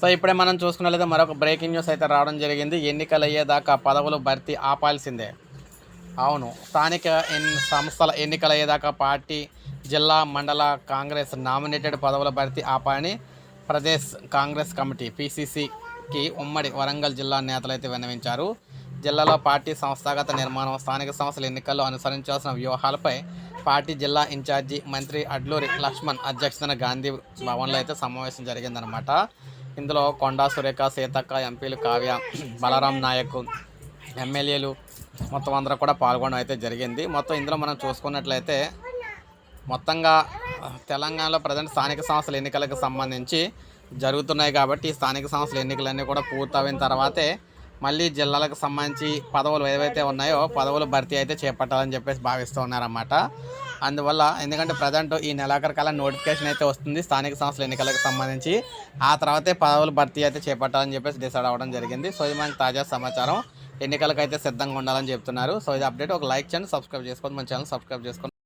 So ఇప్పుడే మనం చూసుకున్నట్లయితే మరొక బ్రేకింగ్ న్యూస్ అయితే రావడం జరిగింది. ఎన్నికలు అయ్యేదాకా పదవులు భర్తీ ఆపాల్సిందే. అవును. స్థానిక ఎన్ సంస్థల ఎన్నికలు అయ్యేదాకా పార్టీ జిల్లా మండల కాంగ్రెస్ నామినేటెడ్ పదవుల భర్తీ ఆపాలని ప్రదేశ్ కాంగ్రెస్ కమిటీ పిసిసికి ఉమ్మడి వరంగల్ జిల్లా నేతలు అయితే విన్నవించారు. జిల్లాలో పార్టీ సంస్థాగత నిర్మాణం స్థానిక సంస్థల ఎన్నికల్లో అనుసరించాల్సిన వ్యూహాలపై పార్టీ జిల్లా ఇన్ఛార్జి మంత్రి అడ్లూరి లక్ష్మణ్ అధ్యక్షతన గాంధీ భవన్లో అయితే సమావేశం జరిగిందనమాట ఇందులో కొండా సురేఖ సీతక్క ఎంపీలు కావ్య బలరాం నాయక్ ఎమ్మెల్యేలు మొత్తం అందరూ కూడా పాల్గొనడం అయితే జరిగింది. మొత్తం ఇందులో మనం చూసుకున్నట్లయితే మొత్తంగా తెలంగాణలో ప్రజెంట్ స్థానిక సంస్థల ఎన్నికలకు సంబంధించి జరుగుతున్నాయి కాబట్టి ఈ స్థానిక సంస్థల ఎన్నికలన్నీ కూడా పూర్తయిన తర్వాతే మళ్ళీ జిల్లాలకు సంబంధించి పదవులు ఏవైతే ఉన్నాయో పదవులు భర్తీ అయితే చేపట్టాలని చెప్పేసి భావిస్తూ ఉన్నారన్నమాట. అందువల్ల ఎందుకంటే ప్రజెంట్ ఈ నెలాఖరు నోటిఫికేషన్ అయితే వస్తుంది. స్థానిక సంస్థల ఎన్నికలకు సంబంధించి ఆ తర్వాతే పదవులు భర్తీ అయితే చేపట్టాలని చెప్పేసి డిసైడ్ అవ్వడం జరిగింది. సో ఇది మనకి తాజా సమాచారం. ఎన్నికలకు అయితే సిద్ధంగా ఉండాలని చెప్తున్నారు. సో ఇది అప్డేట్. ఒక లైక్ చేయండి సబ్స్క్రైబ్ చేసుకోండి. మన ఛానల్ సబ్స్క్రైబ్ చేసుకోండి.